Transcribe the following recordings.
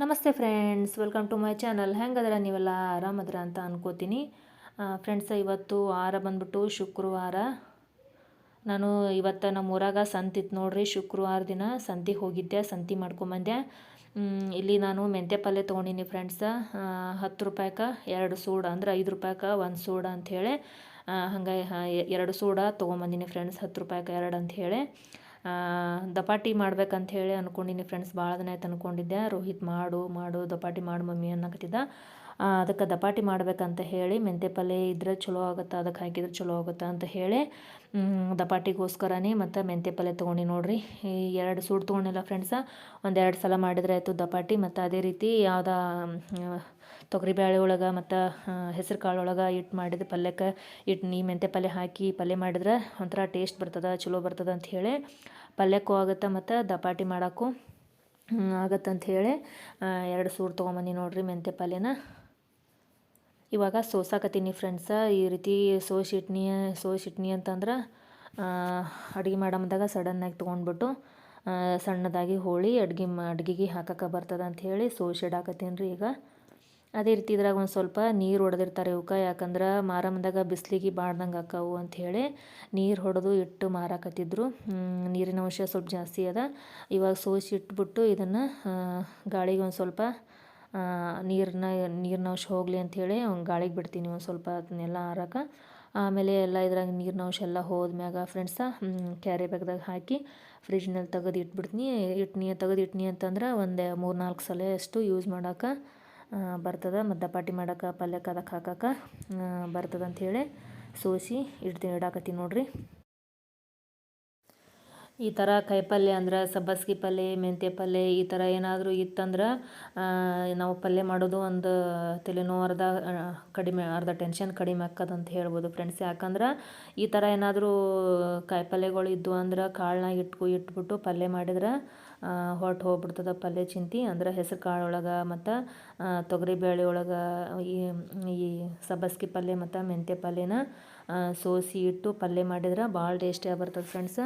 ನಮಸ್ತೆ friends welcome to my channel ಹೆಂಗದ್ರ ನೀವೆಲ್ಲ? ಆರಾಮದ್ರ ಅಂತ ಅನ್ಕೋತೀನಿ. ಫ್ರೆಂಡ್ಸ್ ಇವತ್ತು ವಾರ ಬಂದ್ಬಿಟ್ಟು ಶುಕ್ರವಾರ. ನಾನು ಇವತ್ತು ನಮ್ಮ ಊರಾಗ ಸಂತಿತ್ತು ನೋಡ್ರಿ, ಶುಕ್ರವಾರ ದಿನ ಸಂತಿ ಹೋಗಿದ್ದೆ, ಸಂತಿ ಮಾಡ್ಕೊಂಬಂದೆ. ಇಲ್ಲಿ ನಾನು ಮೆಂತ್ಯ ಪಲ್ಯ ತೊಗೊಂಡಿನಿ ಫ್ರೆಂಡ್ಸ್ ಹತ್ತು ರೂಪಾಯ್ಗೆ ಎರಡು ಸೂಡ, ಅಂದ್ರೆ ಐದು ರೂಪಾಯ್ಗೆ ಒಂದು ಸೂಡ ಅಂಥೇಳಿ ಹಂಗೆ ಎರಡು ಸೂಡ ತೊಗೊಂಬಂದಿನಿ ಫ್ರೆಂಡ್ಸ್ ಹತ್ತು ರೂಪಾಯ್ಗೆ ಎರಡು ಅಂಥೇಳಿ ದಪಾಟಿ ಮಾಡ್ಬೇಕಂತ ಹೇಳಿ ಅನ್ಕೊಂಡಿನಿ ಫ್ರೆಂಡ್ಸ್ ಭಾಳ ದಿನ ಆಯ್ತು ಅನ್ಕೊಂಡಿದ್ದೆ. ರೋಹಿತ್ ಮಾಡು ಮಾಡು, ದಪಾಟಿ ಮಾಡು ಮಮ್ಮಿ ಅನ್ನಕತ್ತಿದ್ದ. ಅದಕ್ಕೆ ದಪಾಟಿ ಮಾಡ್ಬೇಕಂತ ಹೇಳಿ ಮೆಂತೆ ಪಲ್ಯ ಇದ್ರೆ ಚಲೋ ಆಗುತ್ತೆ ಅದಕ್ಕೆ ಹಾಕಿದ್ರೆ ಚಲೋ ಆಗುತ್ತೆ ಅಂತ ಹೇಳಿ ದಪಾಟಿಗೋಸ್ಕರನೇ ಮತ್ತು ಮೆಂತೆ ಪಲ್ಯ ತೊಗೊಂಡು ನೋಡ್ರಿ. ಈ ಎರಡು ಸೂಡು ತೊಗೊಂಡಿಲ್ಲ ಫ್ರೆಂಡ್ಸ ಒಂದೆರಡು ಸಲ ಮಾಡಿದ್ರೆ ಆಯಿತು ದಪಾಟಿ. ಮತ್ತು ಅದೇ ರೀತಿ ಯಾವ್ದು ತೊಗರಿಬೇಳೆ ಒಳಗೆ ಮತ್ತು ಹೆಸರು ಕಾಳು ಒಳಗೆ ಇಟ್ಟು ಮಾಡಿದ ಪಲ್ಯಕ್ಕೆ ಇಟ್ಟು ನೀ ಮೆಂತೆ ಪಲ್ಯ ಹಾಕಿ ಪಲ್ಯ ಮಾಡಿದ್ರೆ ಒಂಥರ ಟೇಸ್ಟ್ ಬರ್ತದೆ, ಚಲೋ ಬರ್ತದೆ ಹೇಳಿ ಪಲ್ಯಕ್ಕೂ ಆಗುತ್ತೆ ಮತ್ತು ದಪಾಟಿ ಮಾಡೋಕ್ಕೂ ಹೇಳಿ ಎರಡು ಸೂರು ತೊಗೊಂಬನ್ನಿ ನೋಡಿರಿ ಮೆಂತೆ ಪಲ್ಯನ. ಇವಾಗ ಸೋಸಾಕತ್ತೀನಿ ಫ್ರೆಂಡ್ಸ ಈ ರೀತಿ ಸೋಸಿಟ್ನಿ ಸೋಸಿಟ್ನಿ ಅಂತಂದ್ರೆ ಅಡುಗೆ ಮಾಡಮ್ದಾಗ ಸಡನ್ನಾಗಿ ತೊಗೊಂಡ್ಬಿಟ್ಟು ಸಣ್ಣದಾಗಿ ಹೋಳಿ ಅಡ್ಗೆ ಅಡ್ಗೆಗೆ ಹಾಕಕ್ಕೆ ಬರ್ತದೆ ಅಂತ ಹೇಳಿ ಸೋಸಿಡಾಕತ್ತೀನಿ ರೀ ಈಗ. ಅದೇ ರೀತಿ ಇದ್ರಾಗ ಒಂದು ಸ್ವಲ್ಪ ನೀರು ಹೊಡೆದಿರ್ತಾರೆ ಇವಕ್ಕೆ ಯಾಕಂದ್ರೆ ಮಾರಮ್ಮದಾಗ ಬಿಸಿಲಿಗೆ ಬಾಡ್ದಂಗೆ ಆಕಾವು ಅಂಥೇಳಿ ನೀರು ಹೊಡೆದು ಇಟ್ಟು ಮಾರಾಕತ್ತಿದ್ರು. ನೀರಿನ ಅಂಶ ಸ್ವಲ್ಪ ಜಾಸ್ತಿ ಅದ. ಇವಾಗ ಸೋಸಿ ಇಟ್ಬಿಟ್ಟು ಇದನ್ನು ಗಾಳಿಗೆ ಒಂದು ಸ್ವಲ್ಪ ನೀರನ್ನ ನೀರಿನ ಅಂಶ ಹೋಗಲಿ ಅಂಥೇಳಿ ಗಾಳಿಗೆ ಬಿಡ್ತೀನಿ ಒಂದು ಸ್ವಲ್ಪ ಅದನ್ನೆಲ್ಲ ಆರಾಕ. ಆಮೇಲೆ ಎಲ್ಲ ಇದ್ರಾಗ ನೀರಿನ ಅಂಶ ಎಲ್ಲ ಹೋದ್ಮ್ಯಾಗ ಫ್ರೆಂಡ್ಸ ಕ್ಯಾರಿ ಬ್ಯಾಗ್ದಾಗ ಹಾಕಿ ಫ್ರಿಜ್ನಲ್ಲಿ ತೆಗೆದು ಇಟ್ಬಿಡ್ತೀನಿ. ಇಟ್ನಿ, ತೆಗೆದು ಇಟ್ನಿ ಅಂತಂದ್ರೆ ಒಂದು ಮೂರು ನಾಲ್ಕು ಸಲ ಅಷ್ಟು ಯೂಸ್ ಮಾಡೋಕೆ ಬರ್ತದೆ. ಮತ್ತು ದಪಾಟಿ ಮಾಡೋಕೆ ಪಲ್ಯಕ್ಕೆ ಅದಕ್ಕೆ ಹಾಕಕ್ಕೆ ಬರ್ತದೆ ಅಂಥೇಳಿ ಸೋಸಿ ಇಡ್ತೀನಿ ಇಡಾಕತ್ತೀನಿ ನೋಡ್ರಿ. ಈ ಥರ ಕಾಯಿಪಲ್ಯ ಅಂದ್ರೆ ಸಬ್ಬಸ್ಗಿ ಪಲ್ಯ, ಮೆಂತ್ಯ ಪಲ್ಯ ಈ ಥರ ಏನಾದರೂ ಇತ್ತಂದ್ರೆ ನಾವು ಪಲ್ಯ ಮಾಡೋದು ಒಂದು ತಲೆನೋವು ಅರ್ಧ ಕಡಿಮೆ, ಅರ್ಧ ಟೆನ್ಷನ್ ಕಡಿಮೆ ಆಕ್ಕದ ಅಂತ ಹೇಳ್ಬೋದು ಫ್ರೆಂಡ್ಸ್ ಯಾಕಂದ್ರೆ ಈ ಥರ ಏನಾದರೂ ಕಾಯಿಪಲ್ಯಗಳು ಇದ್ದು ಅಂದ್ರೆ ಕಾಳನ್ನ ಇಟ್ಕೊ, ಇಟ್ಬಿಟ್ಟು ಪಲ್ಯ ಮಾಡಿದ್ರೆ ಹೊಟ್ಟು ಹೋಗ್ಬಿಡ್ತದ ಪಲ್ಯ ಚಿಂತಿ. ಅಂದ್ರೆ ಹೆಸರು ಕಾಳು ಒಳಗೆ ಮತ್ತು ತೊಗರಿ ಬೇಳೆ ಒಳಗೆ ಈ ಈ ಸಬ್ಬಸ್ಗೆ ಪಲ್ಯ ಮತ್ತು ಮೆಂತ್ಯ ಪಲ್ಯನ ಸೋಸಿ ಇಟ್ಟು ಪಲ್ಯ ಮಾಡಿದ್ರೆ ಭಾಳ ಟೇಸ್ಟಿಯಾಗಿ ಬರ್ತದೆ ಫ್ರೆಂಡ್ಸ.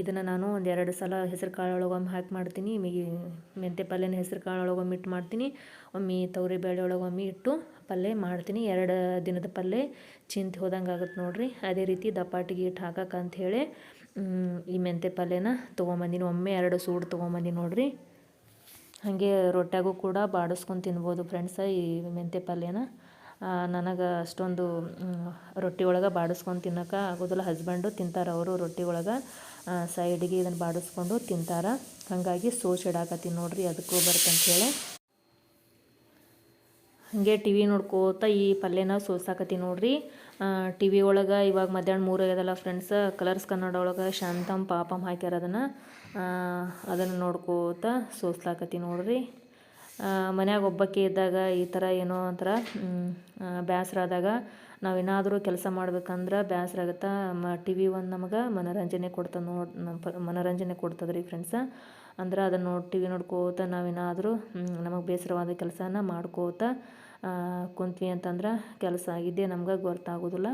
ಇದನ್ನು ನಾನು ಒಂದು ಎರಡು ಸಲ ಹೆಸರು ಕಾಳು ಒಳಗೊಮ್ಮೆ ಹಾಕಿ ಮಾಡ್ತೀನಿ. ಮೆಂತ್ಯ ಪಲ್ಯನ ಹೆಸರು ಕಾಳು ಒಳಗೊಮ್ಮೆ ಇಟ್ಟು ಮಾಡ್ತೀನಿ. ಒಮ್ಮೆ ತೊಗರಿ ಬೇಳೆ ಒಮ್ಮೆ ಇಟ್ಟು ಪಲ್ಯ ಮಾಡ್ತೀನಿ. ಎರಡು ದಿನದ ಪಲ್ಯ ಚಿಂತೆ ಹೋದಂಗೆ ಆಗುತ್ತೆ ನೋಡ್ರಿ. ಅದೇ ರೀತಿ ದಪಾಟಿಗೆ ಇಟ್ಟು ಹಾಕಕ್ಕೆ ಅಂಥೇಳಿ ಈ ಮೆಂತೆ ಪಲ್ಯನ ತೊಗೊಂಬಂದಿನಿ. ಒಮ್ಮೆ ಎರಡು ಸೂಡು ತೊಗೊಂಬಂದಿನಿ ನೋಡ್ರಿ. ಹಾಗೆ ರೊಟ್ಯಾಗೂ ಕೂಡ ಬಾಡಿಸ್ಕೊಂಡು ತಿನ್ಬೋದು ಫ್ರೆಂಡ್ಸ ಈ ಮೆಂತೆ ಪಲ್ಯನ. ನನಗೆ ಅಷ್ಟೊಂದು ರೊಟ್ಟಿ ಒಳಗೆ ಬಾಡಿಸ್ಕೊಂಡು ತಿನ್ನೋಕೆ ಆಗೋದಿಲ್ಲ. ಹಸ್ಬೆಂಡು ತಿಂತಾರೆ ಅವರು ರೊಟ್ಟಿ ಒಳಗೆ. ಸೈಡಿಗೆ ಇದನ್ನು ಬಾಡಿಸ್ಕೊಂಡು ತಿಂತಾರೆ. ಹಾಗಾಗಿ ಸೋಸ್ ಇಡಾಕತ್ತೀನಿ ನೋಡ್ರಿ, ಅದಕ್ಕೂ ಬರ್ತಂತೇಳಿ ಹಾಗೆ ಟಿ ವಿ ನೋಡ್ಕೋತ ಈ ಪಲ್ಯನ ಸೋಸಾಕತ್ತೀನಿ ನೋಡ್ರಿ. ಟಿ ವಿ ಒಳಗೆ ಇವಾಗ ಮಧ್ಯಾಹ್ನ ಮೂರು ಆಗ್ಯದಲ್ಲ ಫ್ರೆಂಡ್ಸ್ ಕಲರ್ಸ್ ಕನ್ನಡ ಒಳಗೆ ಶಾಂತಮ್, ಪಾಪಮ್ ಹಾಕ್ಯಾರ ಅದನ್ನು. ಅದನ್ನು ನೋಡ್ಕೋತ ಸೋಸ್ಲಾಕತಿ ನೋಡ್ರಿ. ಮನ್ಯಾಗ ಒಬ್ಬಕ್ಕೆ ಇದ್ದಾಗ ಈ ಥರ ಏನೋ ಒಂಥರ ಬೇಸರ ಆದಾಗ ನಾವೇನಾದರೂ ಕೆಲಸ ಮಾಡ್ಬೇಕಂದ್ರೆ ಬೇಸರ ಆಗುತ್ತೆ. ಟಿ ವಿ ಒಂದು ನಮಗೆ ಮನೋರಂಜನೆ ಕೊಡ್ತದೆ ನೋಡಿ ಮನೋರಂಜನೆ ಕೊಡ್ತದೆ ರೀ ಫ್ರೆಂಡ್ಸ ಅಂದ್ರೆ ಅದನ್ನು ನೋಡಿ ಟಿ ವಿ ನೋಡ್ಕೋತ ನಾವೇನಾದರೂ ನಮಗೆ ಬೇಸರವಾದ ಕೆಲಸನ ಮಾಡ್ಕೋತ ಕುಂತ್ವಿ ಅಂತಂದ್ರೆ ಕೆಲಸ ಆಗಿದ್ದೆ ನಮ್ಗೆ ಗೊತ್ತಾಗೋದಿಲ್ಲ.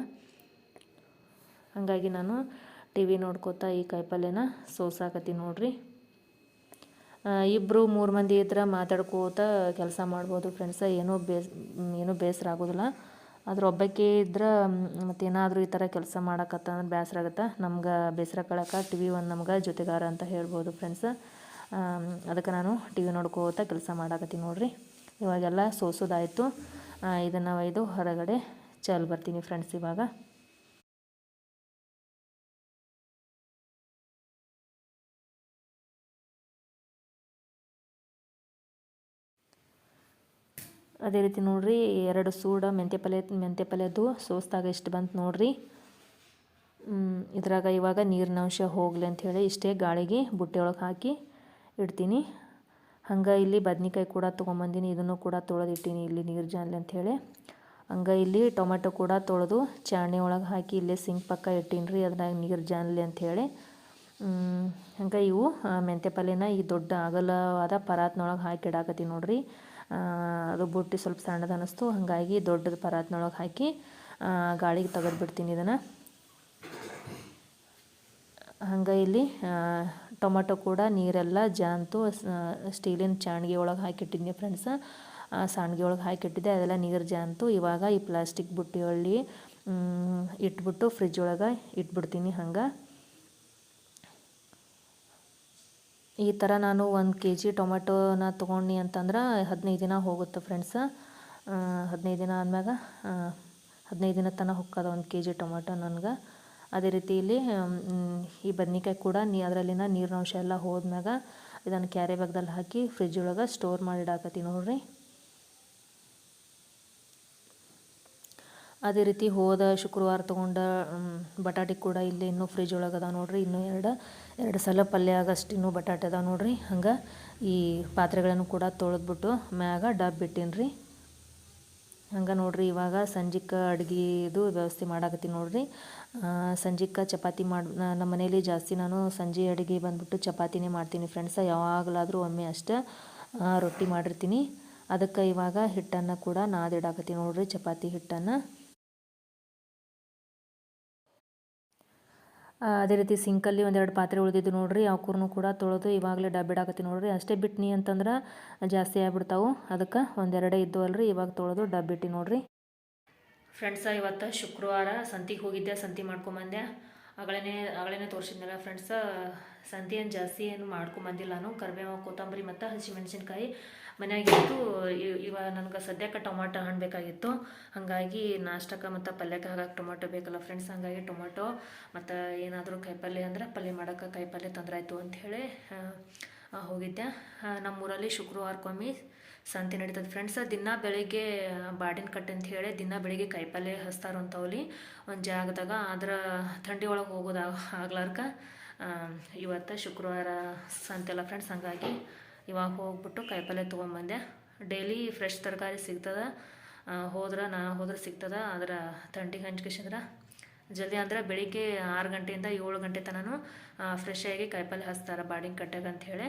ಹಾಗಾಗಿ ನಾನು ಟಿ ವಿ ನೋಡ್ಕೋತಾ ಈ ಕಾಯಿಪಲ್ಯನ ಸೋಸಾಕತ್ತೀನಿ ನೋಡ್ರಿ. ಇಬ್ಬರು ಮೂರು ಮಂದಿ ಇದ್ರೆ ಮಾತಾಡ್ಕೋತ ಕೆಲಸ ಮಾಡ್ಬೋದು ಫ್ರೆಂಡ್ಸ ಏನೂ ಬೇಸ್ ಏನೂ ಬೇಸರ ಆಗೋದಿಲ್ಲ. ಆದ್ರೆ ಒಬ್ಬಕ್ಕೆ ಇದ್ರೆ ಮತ್ತೇನಾದರೂ ಈ ಥರ ಕೆಲಸ ಮಾಡಕತ್ತ ಅಂದ್ರೆ ಬೇಸರ ಆಗುತ್ತೆ. ನಮ್ಗೆ ಬೇಸರ ಕಳಕ ಟಿ ವಿ ಒಂದು ನಮ್ಗೆ ಜೊತೆಗಾರ ಅಂತ ಹೇಳ್ಬೋದು ಫ್ರೆಂಡ್ಸ ಅದಕ್ಕೆ ನಾನು ಟಿ ವಿ ನೋಡ್ಕೋತ ಕೆಲಸ ಮಾಡಾಕತ್ತೀನಿ ನೋಡಿರಿ. ಇವಾಗೆಲ್ಲ ಸೋಸೋದಾಯಿತು. ಇದನ್ನು ಒಯ್ದು ಹೊರಗಡೆ ಚಲ್ ಬರ್ತೀನಿ ಫ್ರೆಂಡ್ಸ್ ಇವಾಗ. ಅದೇ ರೀತಿ ನೋಡಿರಿ, ಎರಡು ಸೂಡ ಮೆಂತ್ಯ ಪಲ್ಯ, ಮೆಂತ್ಯ ಪಲ್ಯದ್ದು ಸೋಸ್ದಾಗ ಇಷ್ಟು ಬಂತು ನೋಡಿರಿ. ಇದ್ರಾಗ ಇವಾಗ ನೀರಿನ ಅಂಶ ಹೋಗಲಿ ಅಂಥೇಳಿ ಇಷ್ಟೇ ಗಾಳಿಗೆ ಬುಟ್ಟಿ ಒಳಗೆ ಹಾಕಿ ಇಡ್ತೀನಿ. ಹಂಗೆ ಇಲ್ಲಿ ಬದ್ನಿಕಾಯಿ ಕೂಡ ತೊಗೊಂಬಂದಿನಿ, ಇದನ್ನು ಕೂಡ ತೊಳೆದಿಟ್ಟೀನಿ ಇಲ್ಲಿ ನೀರು ಜಾನ್ಲಿ ಅಂಥೇಳಿ ಹಂಗೆ ಇಲ್ಲಿ ಟೊಮೆಟೊ ಕೂಡ ತೊಳೆದು ಚಾಣಿ ಒಳಗೆ ಹಾಕಿ ಇಲ್ಲೇ ಸಿಂಕ್ ಪಕ್ಕ ಇಟ್ಟೀನಿ ರೀ ಅದ್ರಾಗ ನೀರು ಜಾನ್ಲಿ ಅಂಥೇಳಿ ಹಂಗೆ ಇವು ಮೆಂತೆ ಮೆಂತ್ಯ ಪಲ್ಯನ ಈ ದೊಡ್ಡ ಅಗಲವಾದ ಪರಾತ್ನೊಳಗೆ ಹಾಕಿ ಇಡಾಕತ್ತೀನಿ ನೋಡ್ರಿ. ಅದು ಬುಟ್ಟಿ ಸ್ವಲ್ಪ ಸಣ್ಣದು ಅನ್ನಿಸ್ತು ಹಾಗಾಗಿ ದೊಡ್ಡದು ಪರಾತ್ನೊಳಗೆ ಹಾಕಿ ಗಾಳಿಗೆ ತೆಗೆದುಬಿಡ್ತೀನಿ ಇದನ್ನು. ಹಂಗೆ ಇಲ್ಲಿ ಟೊಮೆಟೊ ಕೂಡ ನೀರೆಲ್ಲ ಜಾಂತು ಸ್ಟೀಲಿನ ಚಾಣ್ಗೆ ಒಳಗೆ ಹಾಕಿಟ್ಟಿದ್ನಿ ಫ್ರೆಂಡ್ಸ್. ಸಾಣ್ಗೆ ಒಳಗೆ ಹಾಕಿಟ್ಟಿದ್ದೆ. ಅದೆಲ್ಲ ನೀರು ಜಾಂತು. ಇವಾಗ ಈ ಪ್ಲಾಸ್ಟಿಕ್ ಬುಟ್ಟಿಯಲ್ಲಿ ಇಟ್ಬಿಟ್ಟು ಫ್ರಿಜ್ ಒಳಗೆ ಇಟ್ಬಿಡ್ತೀನಿ ಹಂಗೆ. ಈ ಥರ ನಾನು ಒಂದು ಕೆ ಜಿ ಟೊಮೆಟೊನ ತೊಗೊಂಡು ಅಂತಂದ್ರೆ ಹದಿನೈದು ದಿನ ಹೋಗುತ್ತೆ ಫ್ರೆಂಡ್ಸ್. ಹದಿನೈದು ದಿನ ಆದ್ಮ್ಯಾಗ ಹದಿನೈದು ದಿನ ತನಕ ಹೊಕ್ಕದ ಒಂದು ಕೆ ಜಿ ಟೊಮೆಟೊ ನನಗೆ. ಅದೇ ರೀತಿ ಇಲ್ಲಿ ಈ ಬದ್ನಿಕಾಯಿ ಕೂಡ ನೀ, ಅದರಲ್ಲಿನ ನೀರಿನ ಅಂಶ ಎಲ್ಲ ಹೋದ್ಮ್ಯಾಗ ಇದನ್ನು ಕ್ಯಾರಿ ಬ್ಯಾಗ್ದಲ್ಲಿ ಹಾಕಿ ಫ್ರಿಜ್ ಒಳಗೆ ಸ್ಟೋರ್ ಮಾಡಿ ಇಡಾಕತ್ತೀನಿ ನೋಡ್ರಿ. ಅದೇ ರೀತಿ ಹೋದ ಶುಕ್ರವಾರ ತೊಗೊಂಡ ಬಟಾಟೆ ಕೂಡ ಇಲ್ಲಿ ಇನ್ನೂ ಫ್ರಿಜ್ ಒಳಗೆ ಅದಾವೆ ನೋಡ್ರಿ, ಇನ್ನೂ ಎರಡು ಎರಡು ಸಲ ಪಲ್ಯ ಆಗಷ್ಟು ಇನ್ನೂ ಬಟಾಟೆ ಅದಾವೆ ನೋಡ್ರಿ. ಹಂಗೆ ಈ ಪಾತ್ರೆಗಳನ್ನು ಕೂಡ ತೊಳೆದ್ಬಿಟ್ಟು ಮ್ಯಾಗ ಡಬ್ ಬಿಟ್ಟೀನಿ ರೀ ಹಂಗೆ ನೋಡ್ರಿ, ಇವಾಗ ಸಂಜಿಕ ಅಡುಗೆದು ವ್ಯವಸ್ಥೆ ಮಾಡಾಕತ್ತೀನಿ ನೋಡ್ರಿ. ಸಂಜಿಕ ಚಪಾತಿ ಮಾಡಿ ನಮ್ಮ ಮನೇಲಿ ಜಾಸ್ತಿ ನಾನು ಸಂಜೆ ಅಡುಗೆ ಬಂದ್ಬಿಟ್ಟು ಚಪಾತಿನೇ ಮಾಡ್ತೀನಿ ಫ್ರೆಂಡ್ಸ, ಯಾವಾಗಲಾದರೂ ಒಮ್ಮೆ ಅಷ್ಟೇ ರೊಟ್ಟಿ ಮಾಡಿರ್ತೀನಿ. ಅದಕ್ಕೆ ಇವಾಗ ಹಿಟ್ಟನ್ನು ಕೂಡ ನಾದಿಡಾಕತ್ತೀನಿ ನೋಡ್ರಿ, ಚಪಾತಿ ಹಿಟ್ಟನ್ನು. ಅದೇ ರೀತಿ ಸಿಂಕಲ್ಲಿ ಒಂದೆರಡು ಪಾತ್ರೆ ಉಳಿದಿದ್ದು ನೋಡ್ರಿ ಅವಕ್ಕೂ ಕೂಡ ತೊಳೆದು ಇವಾಗಲೇ ಡಬ್ಬಿಡಾಕತ್ತಿ ನೋಡಿರಿ. ಅಷ್ಟೇ ಬಿಟ್ನಿ ಅಂತಂದ್ರೆ ಜಾಸ್ತಿ ಆಗ್ಬಿಡ್ತಾವೆ. ಅದಕ್ಕೆ ಒಂದೆರಡೇ ಇದ್ದು ಅಲ್ರಿ, ಇವಾಗ ತೊಳೆದು ಡಬ್ಬಿಟ್ಟಿ ನೋಡಿರಿ. ಫ್ರೆಂಡ್ಸ ಇವತ್ತು ಶುಕ್ರವಾರ ಸಂತಿಗೆ ಹೋಗಿದ್ದೆ, ಸಂತಿ ಮಾಡ್ಕೊಂಬಂದೆ. ಅಗಳೇ ಅಗಳೇ ತೋರಿಸಿದ್ನಲ್ಲ ಫ್ರೆಂಡ್ಸ ಸಂತಿ ಏನು ಜಾಸ್ತಿ ಏನು ಮಾಡ್ಕೊಂಬಂದಿಲ್ಲ ನಾನು ಕರಿಬೇವು, ಕೊತ್ತಂಬರಿ ಮತ್ತು ಹಸಿಮೆಣಸಿನ್ಕಾಯಿ ಮನೆಯಾಗಿತ್ತು. ಇವ ನನಗೆ ಸದ್ಯಕ್ಕೆ ಟೊಮಾಟೊ ಹಣ್ಣು ಬೇಕಾಗಿತ್ತು ಹಾಗಾಗಿ ನಾಷ್ಟಕ್ಕೆ ಮತ್ತು ಪಲ್ಯಕ್ಕೆ ಹಾಗಾಗಿ ಟೊಮಾಟೊ ಬೇಕಲ್ಲ ಫ್ರೆಂಡ್ಸ್ ಹಾಗಾಗಿ ಟೊಮಾಟೊ ಮತ್ತು ಏನಾದರೂ ಕಾಯಿಪಲ್ಯ ಅಂದರೆ ಪಲ್ಯ ಮಾಡೋಕೆ ಕಾಯಿಪಲ್ಯ ಆಯಿತು ಅಂಥೇಳಿ ಹೋಗಿದ್ದೆ. ನಮ್ಮೂರಲ್ಲಿ ಶುಕ್ರವಾರಕ್ಕೊಮ್ಮೆ ಸಂತೆ ನಡೀತದೆ ಫ್ರೆಂಡ್ಸ್ ದಿನ ಬೆಳಿಗ್ಗೆ ಬಾಡಿನ ಕಟ್ಟೆ ಅಂತ ಹೇಳಿ ದಿನ ಬೆಳಿಗ್ಗೆ ಕಾಯಿಪಲ್ಯ ಹಸ್ತಾರಂಥವ್ಲಿ ಒಂದು ಜಾಗದಾಗ ಆದ್ರೆ ಥಂಡಿ ಒಳಗೆ ಹೋಗೋದಾಗ ಆಗ್ಲಾರ್ಕ ಇವತ್ತು ಶುಕ್ರವಾರ ಸಂತೆಲ್ಲ ಫ್ರೆಂಡ್ಸ್ ಹಂಗಾಗಿ ಇವಾಗ ಹೋಗ್ಬಿಟ್ಟು ಕಾಯಿಪಲ್ಯ ತೊಗೊಂಬಂದೆ. ಡೈಲಿ ಫ್ರೆಶ್ ತರಕಾರಿ ಸಿಗ್ತದೆ. ಹೋದ್ರೆ ನಾ ಹೋದ್ರೆ ಸಿಗ್ತದೆ. ಅದರ ತಂಡಿಗೆ ಹಂಚ್ಕೇಶಂದ್ರೆ ಜಲ್ದಿ ಅಂದ್ರೆ ಬೆಳಿಗ್ಗೆ ಆರು ಗಂಟೆಯಿಂದ ಏಳು ಗಂಟೆ ತನೂ ಫ್ರೆಶ್ ಆಗಿ ಕಾಯಿಪಲ್ಯ ಹಚ್ತಾರೆ ಬಾಡಿಗೆ ಕಟ್ಟಾಗ ಅಂಥೇಳಿ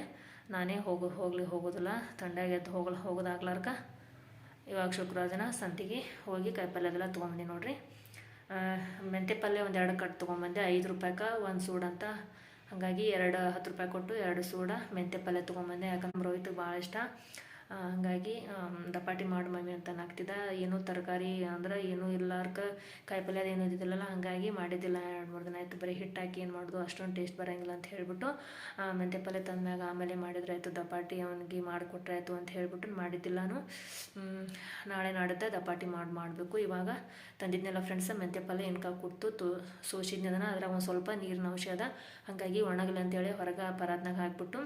ನಾನೇ ಹೋಗು, ಹೋಗ್ಲಿ ಹೋಗೋದಿಲ್ಲ. ತಂಡಾಗೆ ಎದ್ದು ಹೋಗಲು, ಹೋಗೋದಾಗ್ಲಾರ್ಕ. ಇವಾಗ ಶುಕ್ರವಾರ ದಿನ ಸಂತಿಗೆ ಹೋಗಿ ಕಾಯಿಪಲ್ಯ ಅದೆಲ್ಲ ತೊಗೊಂಬಂದಿ ನೋಡಿರಿ. ಮೆಂತೆ ಪಲ್ಯ ಒಂದು ಎರಡು ಕಟ್ ತೊಗೊಂಬಂದೆ. ಐದು ರೂಪಾಯಿಕ ಒಂದು ಸೂಡು ಅಂತ ಹಾಗಾಗಿ ಎರಡು ಹತ್ತು ರೂಪಾಯಿ ಕೊಟ್ಟು ಎರಡು ಸೂಡ ಮೆಂತ್ಯ ಪಲ್ಯ ತೊಗೊಂಬಂದೆ. ಯಾಕಂದ್ರೆ ರೋಹಿತ್ಗೆ ಭಾಳ ಇಷ್ಟ. ಹಾಗಾಗಿ ದಪಾಟಿ ಮಾಡು ಮಮ್ಮಿ ಅಂತ ಹಾಕ್ತಿದ್ದ ಏನೂ ತರಕಾರಿ ಅಂದ್ರೆ ಏನು ಇಲ್ಲಾರ್ಕ ಕಾಯಿ ಪಲ್ಯದ ಏನೂ ಇದ್ದಿದ್ದಿಲ್ಲಲ್ಲ, ಹಾಗಾಗಿ ಮಾಡಿದ್ದಿಲ್ಲ. ಎರಡು ಮೂರು ದಿನ ಆಯ್ತು ಬರೀ ಹಿಟ್ಟು ಹಾಕಿ ಏನು ಮಾಡೋದು, ಅಷ್ಟೊಂದು ಟೇಸ್ಟ್ ಬರೋಂಗಿಲ್ಲ ಅಂತ ಹೇಳಿಬಿಟ್ಟು ಮೆಂತ್ಯ ಪಲ್ಯ ತಂದಾಗ ಆಮೇಲೆ ಮಾಡಿದ್ರೆ ಆಯಿತು ದಪಾಟಿ ಅವನಿಗೆ ಮಾಡಿಕೊಟ್ರೆ ಆಯಿತು ಅಂತ ಹೇಳಿಬಿಟ್ಟು ಮಾಡಿದ್ದಿಲ್ಲನು. ನಾಳೆ ನಾಡಿದ್ದ ದಪಾಟಿ ಮಾಡಿ, ಮಾಡಬೇಕು. ಇವಾಗ ತಂದಿದ್ನೆಲ್ಲ ಫ್ರೆಂಡ್ಸ ಮೆಂತ್ಯ ಪಲ್ಯ ಎಣ್ಕ ಕೊಟ್ಟು ತು ಸೋಸಿದ್ನದನ ಅದ್ರಾಗ ಒಂದು ಸ್ವಲ್ಪ ನೀರಿನ ಅಂಶ ಅದ. ಹಾಗಾಗಿ ಒಣಗಲ್ಲ ಅಂತೇಳಿ ಹೊರಗೆ ಪರಾತ್ನಾಗ ಹಾಕ್ಬಿಟ್ಟು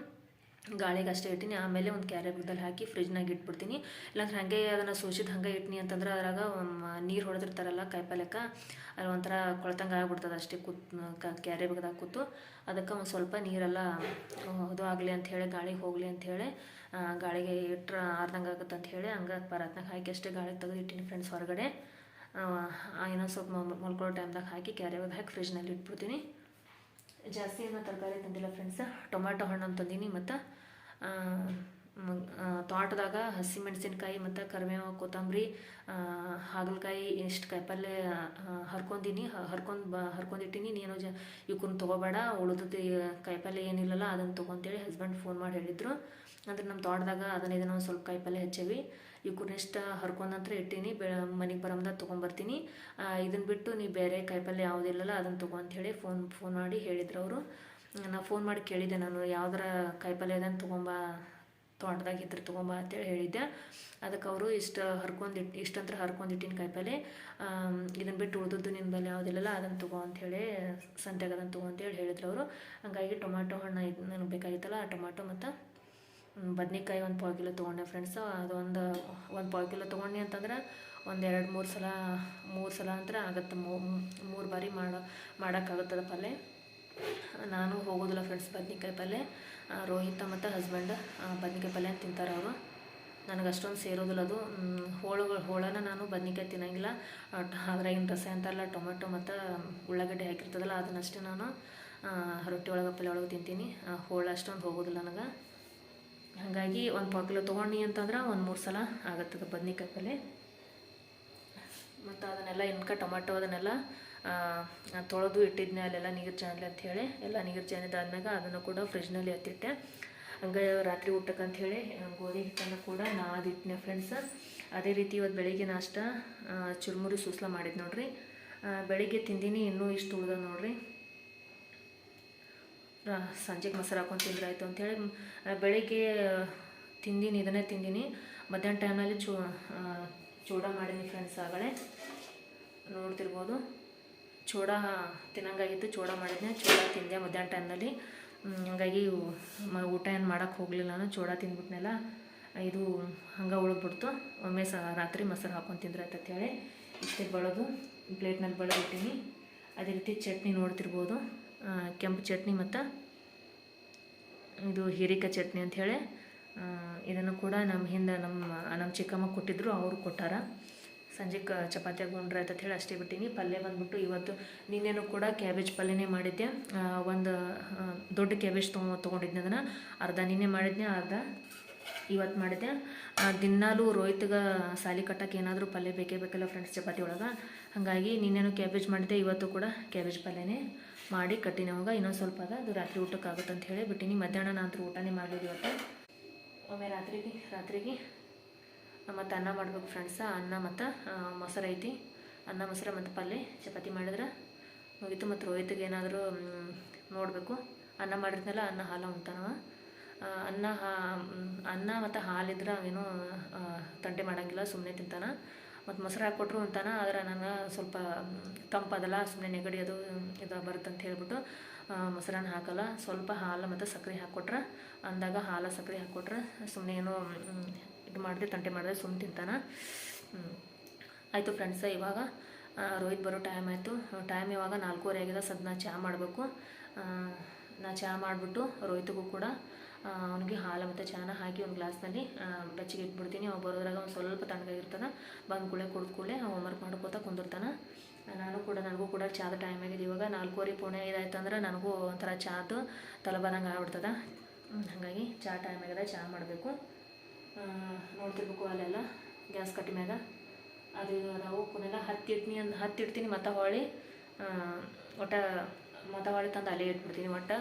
ಗಾಳಿಗೆ ಅಷ್ಟೇ ಇಟ್ಟಿನಿ. ಆಮೇಲೆ ಒಂದು ಕ್ಯಾರೆ ಬುಗ್ದಲ್ಲಿ ಹಾಕಿ ಫ್ರಿಜ್ನಾಗ ಇಟ್ಬಿಡ್ತೀನಿ. ಇಲ್ಲಾಂದ್ರೆ ಹಾಗೆ ಅದನ್ನು ಸೋಸಿದ ಹಂಗೆ ಇಟ್ಟಿನಿ ಅಂತಂದ್ರೆ ಅದ್ರಾಗ ನೀರು ಹೊಡೆದಿರ್ತಾರಲ್ಲ ಕಾಯಿಪಲ್ಯಕ್ಕೆ ಅಲ್ಲಿ ಒಂಥರ ಕೊಳ್ತಂಗೆ ಆಗ್ಬಿಡ್ತದೆ ಅಷ್ಟೇ ಕೂತ್ ಕ್ಯಾರೆ ಬಗ್ದಾಗ ಕೂತು. ಅದಕ್ಕೆ ಒಂದು ಸ್ವಲ್ಪ ನೀರೆಲ್ಲ ಅದು ಆಗಲಿ ಅಂಥೇಳಿ ಗಾಳಿಗೆ ಹೋಗಲಿ ಅಂಥೇಳಿ ಗಾಳಿಗೆ ಇಟ್ಟರೆ ಆರ್ದಂಗೆ ಆಗುತ್ತೆ ಅಂತ ಹೇಳಿ ಹಂಗೆ ಪರತ್ನಾಗ ಹಾಕಿ ಅಷ್ಟೇ ಗಾಳಿಗೆ ತೆಗೆದು ಇಟ್ಟಿನಿ ಫ್ರೆಂಡ್ಸ್ ಹೊರಗಡೆ. ಇನ್ನೊಂದು ಸ್ವಲ್ಪ ಮಲ್ಕೊಳ್ಳೋ ಟೈಮ್ದಾಗ ಹಾಕಿ ಕ್ಯಾರೆ ಬಗ್ಗೆ ಹಾಕಿ ಫ್ರಿಜ್ನಲ್ಲಿ ಇಟ್ಬಿಡ್ತೀನಿ. ಜಾಸ್ತಿ ಏನೋ ತರಕಾರಿ ತಂದಿಲ್ಲ ಫ್ರೆಂಡ್ಸ್ ಟೊಮ್ಯಾಟೊ ಹಣ್ಣು ತಂದೀನಿ ಮತ್ತು ತೋಟದಾಗ ಹಸಿಮೆಣಸಿನ್ಕಾಯಿ ಮತ್ತು ಕರಿಬೇವು, ಕೊತ್ತಂಬರಿ ಹಾಗಲಕಾಯಿ ಎಷ್ಟು ಕಾಯಿಪಲ್ಲೆ ಹರ್ಕೊಂಡೀನಿ ಹರ್ಕೊಂಡು ಬ ಹರ್ಕೊಂಡಿಟ್ಟಿನಿ ನೀನು ಜ ಇವಕ್ಕನ್ನು ತೊಗೋಬೇಡ, ಉಳಿದದ್ದು ಕಾಯಿಪಲ್ಲೆ ಏನಿಲ್ಲಲ್ಲ ಅದನ್ನು ತೊಗೊಂತೇಳಿ ಹಸ್ಬೆಂಡ್ ಫೋನ್ ಮಾಡಿ ಹೇಳಿದ್ರು. ಅಂದ್ರೆ ನಮ್ಮ ತೋಟದಾಗ ಅದನ್ನ ಇದನ್ನ ಸ್ವಲ್ಪ ಕಾಯಿಪಲ್ಲೆ ಹಚ್ಚೇವಿ. ಇವಕ್ಕೂ ಎಷ್ಟು ಹರ್ಕೊಂಡಂತ್ರ ಇಟ್ಟೀನಿ, ಬೆ, ಮನೆಗೆ ಬರೋಮ್ದಾಗ ತೊಗೊಂಬರ್ತೀನಿ. ಇದನ್ನು ಬಿಟ್ಟು ನೀವು ಬೇರೆ ಕಾಯಿಪಲ್ಲೆ ಯಾವುದಿಲ್ಲಲ್ಲ ಅದನ್ನು ತೊಗೊಂತ ಹೇಳಿ ಫೋನ್ ಫೋನ್ ಮಾಡಿ ಹೇಳಿದ್ರು ಅವರು. ನಾ ಫೋನ್ ಮಾಡಿ ಕೇಳಿದ್ದೆ ನಾನು, ಯಾವ್ದಾರ ಕಾಯಿಪಲ್ಯ ಅದನ್ನು ತೊಗೊಂಬ, ತೋಟದಾಗ ಇದ್ರೆ ತೊಗೊಂಬ ಅಂತೇಳಿ ಹೇಳಿದ್ದೆ. ಅದಕ್ಕೆ ಅವರು ಇಷ್ಟು ಹರ್ಕೊಂಡಿಟ್ಟು ಇಷ್ಟಂತ್ರ ಹರ್ಕೊಂಡಿಟ್ಟಿನ ಕಾಯಿಪಲ್ಲೆ ಇದನ್ನು ಬಿಟ್ಟು ಉಳಿದದ್ದು ನಿನ್ನ ಬಲ್ಲಿ ಯಾವುದಿಲ್ಲಲ್ಲ ಅದನ್ನು ತಗೋ ಅಂಥೇಳಿ ಸಂತೆಗೆ ಅದನ್ನು ತಗೋ ಅಂತೇಳಿ ಹೇಳಿದ್ರು ಅವರು. ಹಂಗಾಗಿ ಟೊಮ್ಯಾಟೊ ಹಣ್ಣು ಇದು ನನಗೆ ಬೇಕಾಗಿತ್ತಲ್ಲ ಆ ಟೊಮ್ಯಾಟೊ ಮತ್ತು ಬದ್ನೆಕಾಯಿ ಒಂದು ಪಾವು ಕಿಲೋ ತೊಗೊಂಡೆ ಫ್ರೆಂಡ್ಸ್ ಅದೊಂದು ಒಂದು ಪಾವು ಕಿಲೋ ತೊಗೊಂಡು ಅಂತಂದ್ರೆ ಒಂದು ಎರಡು ಮೂರು ಸಲ ಮೂರು ಸಲ ಅಂದ್ರೆ ಆಗತ್ತೆ ಮೂರು ಬಾರಿ ಮಾಡೋ ಮಾಡೋಕ್ಕಾಗುತ್ತದ ಪಲ್ಯ ನಾನು ಹೋಗೋದಿಲ್ಲ ಫ್ರೆಂಡ್ಸ್ ಬದ್ನಿಕಾಯಿ ಪಲ್ಯ. ರೋಹಿತ ಮತ್ತು ಹಸ್ಬೆಂಡ್ ಬದ್ನಿಕಾಯಿ ಪಲ್ಯ ತಿಂತಾರೆ ಅವರು. ನನಗೆ ಅಷ್ಟೊಂದು ಸೇರೋದಿಲ್ಲ ಅದು. ಹೋಳುಗಳು, ಹೋಳನ ನಾನು ಬದ್ನಿಕಾಯಿ ತಿನ್ನಂಗಿಲ್ಲ. ಅದ್ರಾಗಿನ ರಸ ಅಂತಾರಲ್ಲ, ಟೊಮೆಟೊ ಮತ್ತು ಉಳ್ಳಾಗಡ್ಡೆ ಹಾಕಿರ್ತದಲ್ಲ, ಅದನ್ನಷ್ಟೇ ನಾನು ರೊಟ್ಟಿ ಒಳಗೆ, ಪಲ್ಯ ಒಳಗೆ ತಿಂತೀನಿ. ಹೋಳು ಅಷ್ಟೊಂದು ಹೋಗೋದಿಲ್ಲ ನನಗೆ. ಹಾಗಾಗಿ ಒಂದು ಪಾವು ಕಿಲೋ ತೊಗೊಂಡು ಅಂತಂದ್ರೆ ಒಂದು ಮೂರು ಸಲ ಆಗುತ್ತದೆ ಬದ್ನಿಕಾಯಿ ಪಲ್ಯ. ಮತ್ತು ಅದನ್ನೆಲ್ಲ, ಇನ್ಕ ಟೊಮೆಟೊ ಅದನ್ನೆಲ್ಲ ತೊಳೆದು ಇಟ್ಟಿದ್ನೆ ಅಲ್ಲೆಲ್ಲ ನೀರು ಅಂತ ಹೇಳಿ ಎಲ್ಲ ನೀರು ಜಾನಿದಾದ್ಮ್ಯಾಗ ಅದನ್ನು ಕೂಡ ಫ್ರಿಜ್ನಲ್ಲಿ ಎತ್ತಿಟ್ಟೆ. ಹಂಗೆ ರಾತ್ರಿ ಊಟಕ್ಕೆ ಅಂತ ಹೇಳಿ ಗೋಧಿ ಹಿಟ್ಟನ್ನು ಕೂಡ ನಾದಿಟ್ಟನೆ ಫ್ರೆಂಡ್ಸ್ ಅದೇ ರೀತಿ ಇವತ್ತು ಬೆಳಿಗ್ಗೆ ನಾಷ್ಟ ಚುರುಮುರಿ ಸೂಸ್ಲ ಮಾಡಿದ್ದು ನೋಡ್ರಿ. ಬೆಳಿಗ್ಗೆ ತಿಂದಿನಿ, ಇನ್ನೂ ಇಷ್ಟು ಉಳ್ದ ನೋಡ್ರಿ. ಸಂಜೆಗೆ ಮೊಸರು ಹಾಕೊಂಡು ತಿಂದ್ರೆ ಆಯಿತು ಅಂಥೇಳಿ ಬೆಳಿಗ್ಗೆ ತಿಂದಿನಿ, ಇದನ್ನೇ ತಿಂದಿನಿ. ಮಧ್ಯಾಹ್ನ ಟೈಮ್ನಲ್ಲಿ ಚೂ ಚೂಡ ಮಾಡೀನಿ ಫ್ರೆಂಡ್ಸ್ ಆಗಲೇ ನೋಡ್ತಿರ್ಬೋದು. ಚೂಡ ತಿನ್ನಂಗಾಗಿತ್ತು, ಚೂಡ ಮಾಡಿದ್ನೆ, ಚೂಡ ತಿಂದೆ ಮಧ್ಯಾಹ್ನ ಟೈಮ್ನಲ್ಲಿ ಹಂಗಾಗಿ ಊಟ ಏನು ಮಾಡೋಕ್ಕೆ ಹೋಗಲಿಲ್ಲ ನಾನು, ಚೂಡ ತಿಂದ್ಬಿಟ್ನೆಲ್ಲ ಇದು ಹಂಗೆ ಉಳಿದ್ಬಿಡ್ತು. ಒಮ್ಮೆ ಸಹ ರಾತ್ರಿ ಮೊಸರು ಹಾಕೊಂಡು ತಿಂದ್ರೆ ಅಂತೇಳಿ ಇಷ್ಟೇ ಬಳದು ಪ್ಲೇಟ್ನಲ್ಲಿ ಬಳದಿಟ್ಟಿನಿ ಅದೇ ರೀತಿ ಚಟ್ನಿ ನೋಡ್ತಿರ್ಬೋದು. ಕೆಂಪು ಚಟ್ನಿ ಮತ್ತು ಇದು ಹೀರಿಕಾಯಿ ಚಟ್ನಿ ಅಂಥೇಳಿ ಇದನ್ನು ಕೂಡ ನಮ್ಮ ಹಿಂದೆ ನಮ್ಮ ನಮ್ಮ ಚಿಕ್ಕಮ್ಮ ಕೊಟ್ಟಿದ್ದರು ಅವರು ಕೊಟ್ಟಾರ. ಸಂಜೆ ಕ ಚಪಾತಿ ಗುಂಡ್ರೆ ಅಂತ ಹೇಳಿ ಅಷ್ಟೇ ಬಿಟ್ಟಿನಿ. ಪಲ್ಯ ಬಂದ್ಬಿಟ್ಟು ಇವತ್ತು ನಿನ್ನೆನೂ ಕೂಡ ಕ್ಯಾಬೇಜ್ ಪಲ್ಯನೇ ಮಾಡಿದ್ದೆ. ಒಂದು ದೊಡ್ಡ ಕ್ಯಾಬೇಜ್ ತೊಗೊ ತೊಗೊಂಡಿದ್ದೆ ಅದನ್ನು. ಅರ್ಧ ನಿನ್ನೆ ಮಾಡಿದ್ನೆ, ಅರ್ಧ ಇವತ್ತು ಮಾಡಿದ್ದೆ. ದಿನಾಲು ರೋಹಿತ್ಗೆ ಸಾಲಿ ಕಟ್ಟಕ್ಕೆ ಏನಾದರೂ ಪಲ್ಯ ಬೇಕೇ ಬೇಕಲ್ಲ ಫ್ರೆಂಡ್ಸ್ ಚಪಾತಿ ಒಳಗೆ. ಹಾಗಾಗಿ ನಿನ್ನೆನೂ ಕ್ಯಾಬೇಜ್ ಮಾಡಿದ್ದೆ, ಇವತ್ತು ಕೂಡ ಕ್ಯಾಬೇಜ್ ಪಲ್ಯನೇ ಮಾಡಿ ಕಟ್ಟಿನ ಅವಾಗ. ಇನ್ನೊಂದು ಸ್ವಲ್ಪ ಅದ, ಅದು ರಾತ್ರಿ ಊಟಕ್ಕೆ ಆಗುತ್ತೆ ಅಂತ ಹೇಳಿ ಬಿಟ್ಟಿನಿ. ಮಧ್ಯಾಹ್ನ ನಾನು ಊಟನೇ ಮಾಡ್ಬೋದು ಇವತ್ತು. ಒಮ್ಮೆ ರಾತ್ರಿಗೆ ರಾತ್ರಿಗೆ ಮತ್ತು ಅನ್ನ ಮಾಡ್ಬೇಕು ಫ್ರೆಂಡ್ಸ ಅನ್ನ ಮತ್ತು ಮೊಸರು ಐತಿ. ಅನ್ನ, ಮೊಸರು ಮತ್ತು ಪಲ್ಯ ಚಪಾತಿ ಮಾಡಿದ್ರೆ ಮುಗಿತು. ಮತ್ತು ರೋಹಿತ್ಗೆ ಏನಾದರೂ ನೋಡಬೇಕು. ಅನ್ನ ಮಾಡಿದ್ಮೇಲೆ ಅನ್ನ ಹಾಲು ಉಣ್ತಾನವ. ಅನ್ನ ಹಾ, ಅನ್ನ ಮತ್ತು ಹಾಲಿದ್ರೆ ಅವೇನು ತಂಟೆ ಮಾಡೋಂಗಿಲ್ಲ ಸುಮ್ಮನೆ ತಿಂತಾನ. ಮತ್ತು ಮೊಸರು ಹಾಕ್ಕೊಟ್ರು ಅಂತಾನ ಆದರೆ ನನಗೆ ಸ್ವಲ್ಪ ತಂಪದಲ್ಲ ಸುಮ್ಮನೆ ನೆಗಡಿ ಅದು ಇದು ಬರುತ್ತೆ ಅಂತ ಹೇಳ್ಬಿಟ್ಟು ಮೊಸರನ್ನ ಹಾಕಲ್ಲ. ಸ್ವಲ್ಪ ಹಾಲು ಮತ್ತು ಸಕ್ಕರೆ ಹಾಕ್ಕೊಟ್ರೆ, ಅಂದಾಗ ಹಾಲು ಸಕ್ಕರೆ ಹಾಕ್ಕೊಟ್ರೆ ಸುಮ್ಮನೆ ಏನೋ ಇದು ಮಾಡಿದೆ, ತಂಟೆ ಮಾಡಿದೆ ಸುಮ್ಮನೆ ತಿಂತಾನೆ. ಆಯಿತು ಫ್ರೆಂಡ್ಸ ಇವಾಗ ರೋಹಿತ್ ಬರೋ ಟೈಮ್ ಆಯಿತು. ಟೈಮ್ ಇವಾಗ ನಾಲ್ಕೂವರೆ ಆಗಿದೆ, ಸದ್ ನಾ ಚಹಾ ಮಾಡಬೇಕು. ನಾ ಚಹಾ ಮಾಡಿಬಿಟ್ಟು ರೋಹಿತ್ಗೂ ಕೂಡ ಅವನಿಗೆ ಹಾಲು ಮತ್ತು ಚಹಾನ ಹಾಕಿ ಒಂದು ಗ್ಲಾಸ್ನಲ್ಲಿ ಬೆಚ್ಚಗೆ ಇಟ್ಬಿಡ್ತೀನಿ. ಅವ್ನು ಬರೋದ್ರಾಗ ಒಂದು ಸ್ವಲ್ಪ ತಣ್ಣಗಾಗಿರ್ತಾನೆ. ಬಂದು ಕೂಡಲೇ ಕುಡ್ದು ಕೂಡಲೇ ಹೋಮ್ವರ್ಕ್ ಮಾಡ್ಕೋತಾ ಕುಂದಿರ್ತಾನೆ. ನಾನು ಕೂಡ, ನನಗೂ ಕೂಡ ಚಾದ ಟೈಮ್ ಆಗಿದೆ. ಇವಾಗ ನಾಲ್ಕೂವರೆ, ಪುಣೆ ಇದಾಯ್ತು ಅಂದ್ರೆ ನನಗೂ ಒಂಥರ ಚಾದು ತಲೆ ಬಂದಂಗೆ ಆಗ್ಬಿಡ್ತದೆ. ಹಾಗಾಗಿ ಚಹಾ ಟೈಮ್ ಆಗಿದೆ, ಚಹಾ ಮಾಡಬೇಕು. ನೋಡ್ತಿರ್ಬೇಕು ಅಲ್ಲೆಲ್ಲ, ಗ್ಯಾಸ್ ಕಟ್ಟಿ ಮ್ಯಾಗ. ಅದು ನಾವು ಪುನೆಲ್ಲ ಹತ್ತಿಡ್ತೀನಿ ಅಂದ್ ಹತ್ತಿಡ್ತೀನಿ ಮತ್ತು ಹೊಳಿ ಒಟ್ಟ ಮತ್ತು ಹೊಳಿ ತಂದು ಅಲ್ಲೇ ಇಟ್ಬಿಡ್ತೀನಿ ಒಟ್ಟ.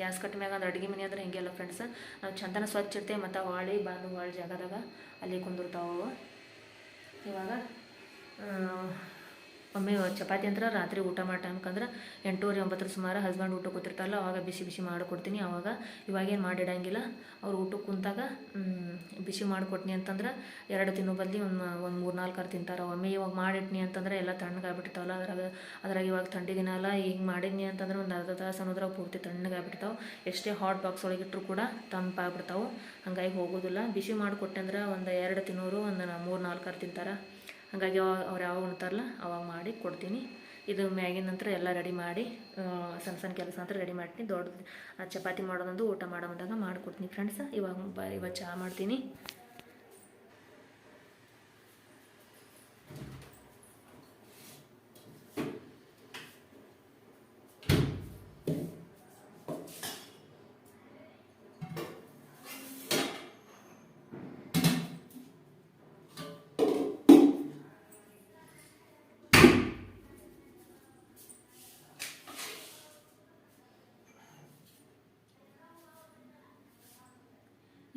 ಗ್ಯಾಸ್ ಕಟ್ಟಿ ಮ್ಯಾಗ ಅಂದ್ರೆ ಅಡುಗೆ ಮನೆ ಅಂದ್ರೆ ಹಿಂಗೆಲ್ಲ ಫ್ರೆಂಡ್ಸ್ ನಾವು ಚಂದನ ಸ್ವಚ್ಛ ಇಡ್ತೇವೆ, ಮತ್ತು ಹೊಳಿ ಬಂದು ಹೊಳಿ ಜಾಗದಾಗ ಅಲ್ಲಿ ಕುಂದಿರ್ತಾವೆ ಇವಾಗ ಒಮ್ಮೆ ಚಪಾತಿ ಅಂದ್ರೆ ರಾತ್ರಿ ಊಟ ಮಾಡೋ ಟೈಮ್ಕಂದ್ರೆ ಎಂಟೂವರೆ ಒಂಬತ್ತರ ಸುಮಾರು ಹಸ್ಬೆಂಡ್ ಊಟ ಕೂತಿರ್ತಾರಲ್ಲ, ಅವಾಗ ಬಿಸಿ ಬಿಸಿ ಮಾಡಿಕೊಡ್ತೀನಿ. ಅವಾಗ ಇವಾಗೇನು ಮಾಡಿಡಂಗಿಲ್ಲ. ಅವ್ರು ಊಟಕ್ಕೆ ಕುಂತಾಗ ಬಿಸಿ ಮಾಡಿಕೊಟ್ನಿ ಅಂತಂದ್ರೆ ಎರಡು ತಿನ್ನೋ ಬದಲಿ ಒಂದು ಒಂದು ಮೂರು ನಾಲ್ಕಾರು ತಿಂತಾರೆ. ಒಮ್ಮೆ ಇವಾಗ ಮಾಡಿಟ್ನಿ ಅಂತಂದ್ರೆ ಎಲ್ಲ ತಣ್ಣಗಾಗ್ಬಿಡ್ತಾವಲ್ಲ ಅದ್ರಾಗ ಅದ್ರಾಗ ಇವಾಗ ಥಂಡಿ ದಿನ ಅಲ್ಲ, ಈಗ ಮಾಡಿದ್ನಿ ಅಂತಂದ್ರೆ ಒಂದು ಅರ್ಧ ತಾಸು ಅನ್ನೋದ್ರಾಗ ಪೂರ್ತಿ ತಣ್ಣಗಾಗ್ಬಿಡ್ತಾವೆ ಎಷ್ಟೇ ಹಾಟ್ ಬಾಕ್ಸ್ ಒಳಗಿಟ್ಟರು ಕೂಡ ತಂಪಾಗ್ಬಿಡ್ತಾವೆ ಹಂಗಾಗಿ ಹೋಗೋದಿಲ್ಲ. ಬಿಸಿ ಮಾಡಿಕೊಟ್ಟೆ ಅಂದ್ರೆ ಒಂದು ಎರಡು ತಿನ್ನೋರು ಒಂದು ಮೂರು ನಾಲ್ಕಾರು ತಿಂತಾರೆ. ಹಾಗಾಗಿ ಅವಾಗ ಅವ್ರು ಯಾವಾಗ ಉಣ್ತಾರಲ್ಲ ಅವಾಗ ಮಾಡಿ ಕೊಡ್ತೀನಿ. ಇದು ಮ್ಯಾಗಿನ ನಂತರ ಎಲ್ಲ ರೆಡಿ ಮಾಡಿ ಸಣ್ಣ ಸಣ್ಣ ಕೆಲಸ ಅಂತ ರೆಡಿ ಮಾಡ್ತೀನಿ. ದೊಡ್ಡ ಚಪಾತಿ ಮಾಡೋದೊಂದು ಊಟ ಮಾಡೋ ಬಂದಾಗ ಮಾಡಿಕೊಡ್ತೀನಿ. ಫ್ರೆಂಡ್ಸ್ ಇವಾಗ ಬ, ಇವಾಗ ಚಹಾ ಮಾಡ್ತೀನಿ.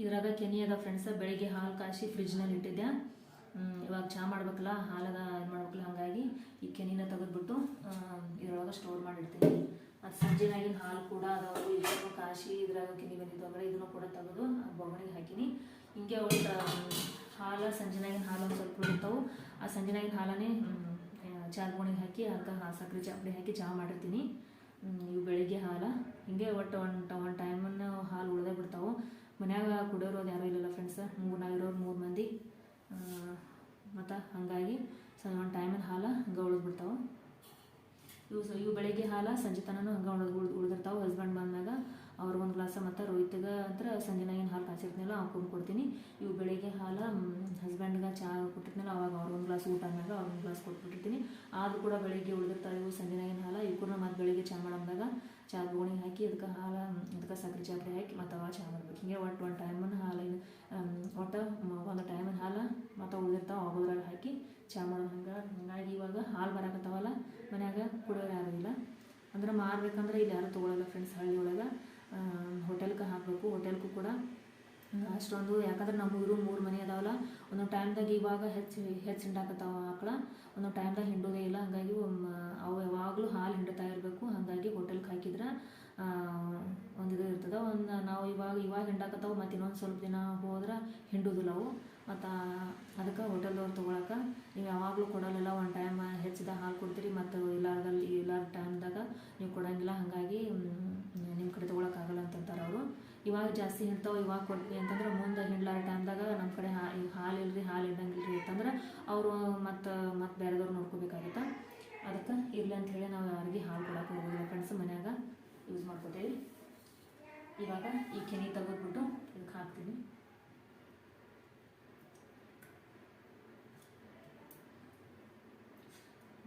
ಇದ್ರಾಗ ಕೆನಿ ಅದ ಫ್ರೆಂಡ್ಸ ಬೆಳಿಗ್ಗೆ ಹಾಲು ಕಾಯಿಸಿ ಫ್ರಿಜ್ನಲ್ಲಿ ಇಟ್ಟಿದ್ದೆ. ಇವಾಗ ಚಹಾ ಮಾಡ್ಬೇಕಲ್ಲ, ಹಾಲದ ಇದು ಮಾಡ್ಬೇಕಲ್ಲ, ಹಾಗಾಗಿ ಈ ಕೆನಿನ ತೆಗೆದ್ಬಿಟ್ಟು ಇದ್ರೊಳಗೆ ಸ್ಟೋರ್ ಮಾಡಿಡ್ತೀನಿ. ಮತ್ತು ಸಂಜೆನಾಗಿನ ಹಾಲು ಕೂಡ ಅದಾವು, ಇದನ್ನು ಕಾಶಿ ಇದ್ರಾಗ ಕೆನಿ ಬಂದಿದ್ದಾವೆ ಇದನ್ನು ಕೂಡ ತೆಗೆದು ಬೊಗಣಿಗೆ ಹಾಕಿನಿ. ಹಿಂಗೆ ಒಂದು ಹಾಲು ಸಂಜೆನಾಗಿನ ಹಾಲು ಒಂದು ಸ್ವಲ್ಪ ಇರ್ತಾವೆ ಆ ಸಂಜೆನಾಗಿನ ಹಾಲನ್ನೇ ಚಹಾ ಬೋಣಿಗೆ ಹಾಕಿ ಅದಕ್ಕೆ ಸಕ್ಕರೆ ಚಾಪಡಿ ಹಾಕಿ ಚಹಾ ಮಾಡಿರ್ತೀನಿ. ಇವು ಬೆಳಿಗ್ಗೆ ಹಾಲು. ಹಿಂಗೆ ಒಟ್ಟು ಒನ್ ಒನ್ ಟೈಮನ್ನು ಹಾಲು ಉಳ್ದೇ ಬಿಡ್ತಾವೆ. ಮನ್ಯಾಗ ಕುಡಿಯೋರು ಅದು ಯಾರೂ ಇಲ್ಲಲ್ಲ ಫ್ರೆಂಡ್ಸ್ ಮೂರು ನಾವಿರೋರು ಮೂರು ಮಂದಿ. ಮತ್ತು ಹಾಗಾಗಿ ಸೊ ಒಂದು ಟೈಮಿನ ಹಾಲು ಹಂಗೆ ಉಳಿದ್ಬಿಡ್ತಾವೆ. ಇವು ಸೊ, ಇವು ಬೆಳಗ್ಗೆ ಹಾಲು ಸಂಜೆ ಹಂಗೆ ಉಳಿದು ಉಳ್ದು ಉಳಿದಿರ್ತಾವೆ. ಹಸ್ಬೆಂಡ್ ಬಂದಾಗ ಅವ್ರಿಗೆ ಒಂದು ಗ್ಲಾಸ ಮತ್ತು ರೋಹಿತ್ಗೆ ಅಂದ್ರೆ ಏನು ಹಾಲು ಕಾಯಿಸಿರ್ತೀನಲ್ಲ ಹಾಕೊಂಡು ಕೊಡ್ತೀನಿ. ಇವು ಬೆಳಿಗ್ಗೆ ಹಾಲು ಹಸ್ಬೆಂಡ್ಗೆ ಚಹಾ ಕೊಟ್ಟಿರ್ತೀನಲ್ಲ, ಅವಾಗ ಅವ್ರ ಒಂದು ಗ್ಲಾಸ್ ಊಟ ಆದ್ಮೇಲೆ ಅವ್ರು ಒಂದು ಗ್ಲಾಸ್ ಕೊಟ್ಬಿಟ್ಟಿರ್ತೀನಿ ಆದರೂ ಕೂಡ ಬೆಳಿಗ್ಗೆ ಉಳಿದಿರ್ತಾವೆ ಇವು ಸಂಜೆನಾಗಿನ ಹಾಲು ಇವ್ರನ್ನ ಮತ್ತು ಬೆಳಿಗ್ಗೆ ಚಹಾ ಮಾಡಿದಾಗ ಚಹಾ ಗೋಣಿ ಹಾಕಿ ಅದಕ್ಕೆ ಹಾಲು ಅದಕ್ಕೆ ಸಕ್ಕರೆ ಚಾಪಡಿ ಹಾಕಿ ಮತ್ತು ಅವಾಗ ಚಹಾ ಮಾಡ್ಬೇಕು. ಹಿಂಗೆ ಒಟ್ಟು ಒಂದು ಟೈಮನ್ನು ಹಾಲು ಒಟ್ಟು ಒಂದು ಟೈಮಿನ ಹಾಲು ಮತ್ತು ಉಳಿದಿರ್ತಾವೆ ಅವಾಗೋದ್ರಾಗ ಹಾಕಿ ಚಹಾ ಮಾಡೋದು ಹಂಗೆ, ಹಂಗಾಗಿ ಇವಾಗ ಹಾಲು ಬರಾಕತ್ತಾವಲ್ಲ ಮನ್ಯಾಗ ಮಾರಬೇಕಂದ್ರೆ ಇಲ್ಲಿ. ಯಾರು ತೊಗೊಳಲ್ಲ ಫ್ರೆಂಡ್ಸ್ ಹಳ್ಳಿ ಒಳಗೆ. ಹೋಟೆಲ್ಗೆ ಹಾಕಬೇಕು. ಹೋಟೆಲ್ಗೂ ಕೂಡ ಅಷ್ಟೊಂದು, ಯಾಕಂದ್ರೆ ನಮ್ಮ ಊರು ಮೂರು ಮನೆ ಅದಾವಲ್ಲ, ಒಂದೊಂದು ಟೈಮ್ದಾಗ ಇವಾಗ ಹೆಚ್ಚು ಹೆಚ್ಚು ಹಿಂಡಾಕತ್ತಾವ ಆಕಳ. ಒಂದೊಂದು ಟೈಮ್ದಾಗ ಹಿಂಡೋದೇ ಇಲ್ಲ. ಹಾಗಾಗಿ ಅವು ಯಾವಾಗಲೂ ಹಾಲು ಹಿಂಡ್ತಾ ಇರಬೇಕು. ಹಾಗಾಗಿ ಹೋಟೆಲ್ಗೆ ಹಾಕಿದ್ರೆ ಒಂದು ಇದು ಇರ್ತದೆ. ಒಂದು ನಾವು ಇವಾಗ ಇವಾಗ ಹಿಂಡಾಕತ್ತವು, ಮತ್ತು ಇನ್ನೊಂದು ಸ್ವಲ್ಪ ದಿನ ಹೋದ್ರೆ ಹಿಂಡುವುದಿಲ್ಲ ಅವು. ಮತ್ತು ಅದಕ್ಕೆ ಹೋಟೆಲ್ದವ್ರು ತೊಗೊಳಕ್ಕೆ ನೀವು ಯಾವಾಗಲೂ ಕೊಡೋಲ್ಲ ಒಂದು ಟೈಮ್ ಹೆಚ್ಚಿದ ಹಾಲು ಕೊಡ್ತೀರಿ. ಮತ್ತು ಇಲ್ಲಾರ್ದಲ್ಲಿ, ಇಲ್ಲಾರ ಟೈಮ್ದಾಗ ನೀವು ಕೊಡೋಂಗಿಲ್ಲ. ಹಾಗಾಗಿ ನಿಮ್ಮ ಕಡೆ ತೊಗೊಳಕ್ಕಾಗಲ್ಲ ಅಂತಂತಾರೆ ಅವರು. ಇವಾಗ ಜಾಸ್ತಿ ಹಿಂಡ್ತಾವೆ, ಇವಾಗ ಕೊಡ್ತೀವಿ ಅಂತಂದ್ರೆ ಮುಂದೆ ಹಿಂಡ್ಲಾರ ಟೈಮ್ದಾಗ ನಮ್ಮ ಕಡೆ ಹಾ ಹಾಲು ಇಲ್ರಿ, ಹಾಲು ಇದ್ದಂಗೆ ರೀ ಅಂತಂದ್ರೆ ಅವರು ಮತ್ತು ಮತ್ತು ಬೇರೆದವ್ರು ನೋಡ್ಕೋಬೇಕಾಗತ್ತೆ. ಅದಕ್ಕೆ ಇರಲಿ ಹೇಳಿ ನಾವು ಯಾರಿಗೆ ಹಾಲು ಕೊಡೋಕೆ ಹೋಗೋದಿಲ್ಲ. ಫ್ರೆಂಡ್ಸ್ ಮನ್ಯಾಗ. ಯೂಸ್ ಮಾಡ್ಕೋತೀವಿ. ಇವಾಗ ಈ ಕೆನೆ ತೆಗೆದ್ಬಿಟ್ಟು ಇದಕ್ಕೆ ಹಾಕ್ತೀನಿ.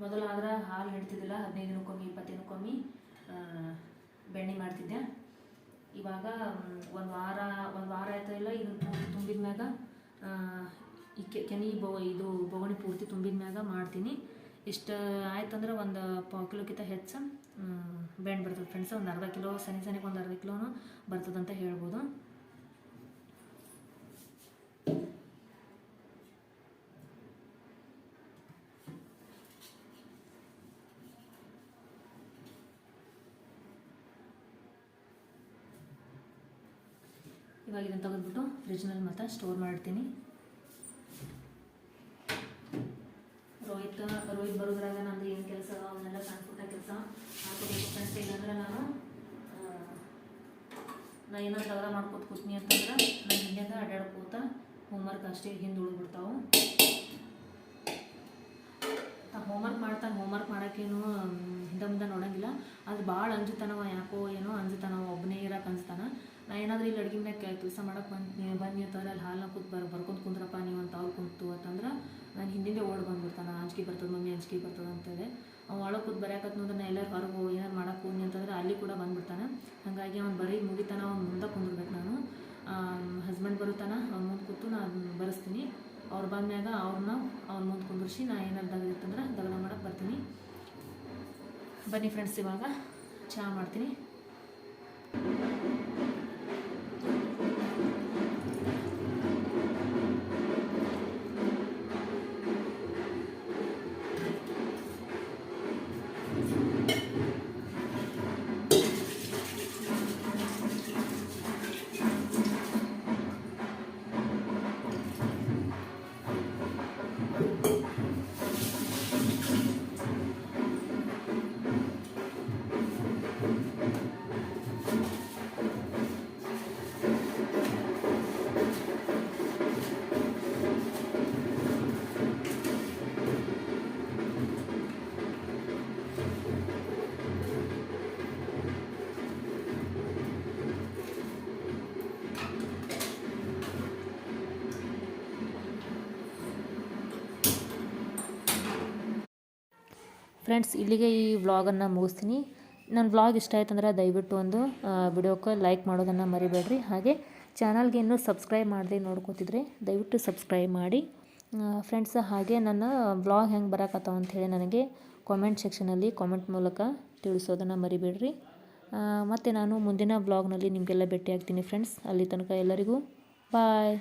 ಮೊದಲಾದ್ರೆ ಹಾಲು ಹಿಡ್ತಿದ್ದಿಲ್ಲ ಹದಿನೈದು ದಿನಕ್ಕೊಮ್ಮೆ ಇಪ್ಪತ್ತು ದಿನಕ್ಕೊಮ್ಮೆ ಬೆಣ್ಣೆ ಮಾಡ್ತಿದ್ದೆ. ಇವಾಗ ಒಂದು ವಾರ ಒಂದು ವಾರ ಆಯ್ತಾ ಇಲ್ಲ, ಇದು ತುಂಬಿದ ಮ್ಯಾಗ ಈ ಕೆನೆ ಬೊ, ಇದು ಬೊಗಣಿ ಪೂರ್ತಿ ತುಂಬಿದ ಮ್ಯಾಗ ಮಾಡ್ತೀನಿ. ಇಷ್ಟು ಆಯ್ತಂದ್ರೆ ಒಂದು ಪಾವು ಕಿಲೋಕ್ಕಿಂತ ಹೆಚ್ಚು ಬೆಂಡ್ ಬರ್ತದೆ. ಫ್ರೆಂಡ್ಸ್ ಒಂದು ಅರ್ಧ ಕಿಲೋ ಸನಿ ಸನಿಗೆ ಒಂದು ಅರ್ಧ ಕಿಲೋನು ಬರ್ತದಂತ ಹೇಳ್ಬೋದು. ಇವಾಗ ಇದನ್ನು ತೆಗೆದ್ಬಿಟ್ಟು ಫ್ರಿಜ್ನಲ್ಲಿ ಮತ್ತೆ ಸ್ಟೋರ್ ಮಾಡ್ತೀನಿ ರೋಹಿತ್ ರೋಹಿತ್ ಬರೋದ್ರಾಗ ನಂದು ಏನು ಕೆಲಸ ಅವನ್ನೆಲ್ಲ ಸಣ್ಣ ಪುಟ್ಟ ಕೆಲಸ ಹಾಕೋಬೇಕು ಫ್ರೆಂಡ್ಸ್ ಇಲ್ಲಾಂದ್ರೆ ನಾನು ನಾ ಏನಾದ್ರು ಜಗಳ ಮಾಡ್ಕೊತ ಕೂತ್ನಿ ಅಂತಂದ್ರೆ ನಾನು ಹಿಂದಿಂದ ಅಡ್ಡಾಡ್ಕೋತ ಹೋಮ್ವರ್ಕ್ ಅಷ್ಟೇ ಹಿಂದೆ ಉಳಿದ್ಬಿಡ್ತಾವೆ. ಹೋಮ್ವರ್ಕ್ ಮಾಡ್ತಾನೆ ಹೋಮ್ವರ್ಕ್ ಮಾಡೋಕ್ಕೇನು ಹಿಂದೆ ಮುಂದೆ ನೋಡೋಂಗಿಲ್ಲ. ಅದು ಭಾಳ ಅಂಜುತ್ತಾನವ ಯಾಕೋ ಏನೋ ಅಂಜುತ್ತಾನವ ಒಬ್ಬನೇ ಇರಕ್ಕೆ ಅನ್ಸ್ತಾನ ನಾ ಏನಾದರೂ ಇಲ್ಲಿ ಅಡುಗೆ ಮನೆ ಕೆಲಸ ಮಾಡಕ್ಕೆ ಬಂದು ಬನ್ನಿ ಅಂತಂದ್ರೆ ಅಲ್ಲಿ ಹಾಲನ್ನ ಕೂತ್ ಬರ್, ಬರ್ಕೊಂಡು ಕುಂದ್ರಪ್ಪ ನೀವು ಅಂತ ಅವ್ರು ಕುಂತು ಅಂತಂದ್ರೆ ನಾನು ಹಿಂದಿಂದ ಓಡ್ ಬಂದ್ಬಿಡ್ತಾನೆ ಅಂಜಿಕೆ ಅಂಜಿಕೆ ಬರ್ತದೆ ಅಂತೇಳಿ. ಅವ್ನು ಒಳಗೆ ಕೂತ್ ಬರೆಯಕತ್ ನೋಡ್ರೆ ನಾ ಎಲ್ಲರೂ ಹೊರಗೆ ಏನಾರು ಮಾಡಕ್ಕೆ ಹೋಗಿ ಅಂತಂದ್ರೆ ಅಲ್ಲಿ ಕೂಡ ಬಂದ್ಬಿಡ್ತಾನೆ. ಹಾಗಾಗಿ ಅವ್ನು ಬರೀ ಮುಗಿತಾನ ಅವ್ನು ಮುಂದೆ ಕುಂದಿರ್ಬೇಕು ನಾನು. ಹಸ್ಬೆಂಡ್ ಬರುತ್ತಾನ ಅವ್ನ ಮುಂದೆ ಕೂತು ನಾನು ಬರೆಸ್ತೀನಿ. ಅವ್ರು ಬಂದ್ಮ್ಯಾಗ ಅವ್ರನ್ನ ಅವ್ನ ಮುಂದೆ ಕುಂದಿರ್ಸಿ ನಾ ಏನಾರು ದಗದಿತ್ತಂದ್ರೆ ದಗದ ಮಾಡಕ್ಕೆ ಬರ್ತೀನಿ. ಬನ್ನಿ ಫ್ರೆಂಡ್ಸ್ ಇವಾಗ ಚಹಾ ಮಾಡ್ತೀನಿ. ಫ್ರೆಂಡ್ಸ್ ಇಲ್ಲಿಗೆ ಈ ವ್ಲಾಗನ್ನು ಮುಗಿಸ್ತೀನಿ. ನನ್ನ ವ್ಲಾಗ್ ಇಷ್ಟ ಆಯ್ತು ಅಂದ್ರೆ ದಯವಿಟ್ಟು ಒಂದು ವಿಡಿಯೋಕ್ಕೆ ಲೈಕ್ ಮಾಡೋದನ್ನು ಮರಿಬೇಡ್ರಿ. ಹಾಗೆ ಚಾನಲ್ಗೆ ಇನ್ನೂ ಸಬ್ಸ್ಕ್ರೈಬ್ ಮಾಡದೆ ನೋಡ್ಕೋತಿದ್ರೆ ದಯವಿಟ್ಟು ಸಬ್ಸ್ಕ್ರೈಬ್ ಮಾಡಿ. ಫ್ರೆಂಡ್ಸ್ ಹಾಗೆ ನನ್ನ ವ್ಲಾಗ್ ಹೆಂಗೆ ಬರೋಕತ್ತಾವ ಅಂಥೇಳಿ ನನಗೆ ಕಾಮೆಂಟ್ ಸೆಕ್ಷನಲ್ಲಿ ಕಾಮೆಂಟ್ ಮೂಲಕ ತಿಳಿಸೋದನ್ನು ಮರಿಬೇಡ್ರಿ. ಮತ್ತು ನಾನು ಮುಂದಿನ ವ್ಲಾಗ್ನಲ್ಲಿ ನಿಮಗೆಲ್ಲ ಭೇಟಿಯಾಗ್ತೀನಿ ಫ್ರೆಂಡ್ಸ್ ಅಲ್ಲಿ ತನಕ ಎಲ್ಲರಿಗೂ ಬಾಯ್